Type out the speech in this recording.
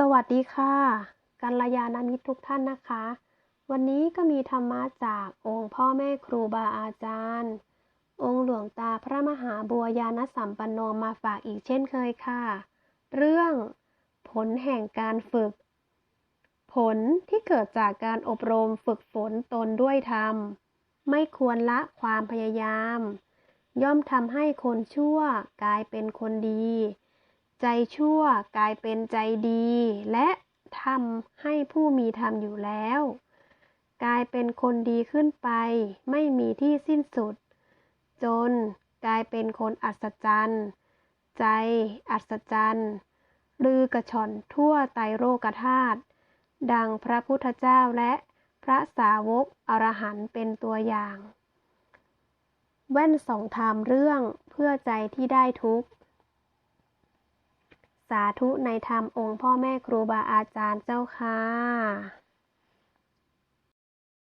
สวัสดีค่ะกัลยาณมิตรทุกท่านนะคะ วันนี้ก็มีธรรมะจากองค์พ่อแม่ครูบาอาจารย์ องค์หลวงตาพระมหาบัวยานสัมปันโนมาฝากอีกเช่นเคยค่ะ เรื่องผลแห่งการฝึก ผลที่เกิดจากการอบรมฝึกฝนตนด้วยธรรม ไม่ควรละความพยายาม ย่อมทำให้คนชั่วกลายเป็นคนดี ใจชั่วกลายเป็นใจดี และทำให้ผู้มีธรรมอยู่แล้ว กลายเป็นคนดีขึ้นไป ไม่มีที่สิ้นสุด จนกลายเป็นคนอัศจรรย์ ใจอัศจรรย์ลือกระชอนทั่วไตรโลกธาตุดังพระพุทธเจ้าและพระสาวกอรหันต์เป็นตัวอย่าง แว่นสองธรรมเรื่องเพื่อใจที่ได้ทุกข์ สาธุในธรรมองค์พ่อแม่ครูบาอาจารย์เจ้าค่ะ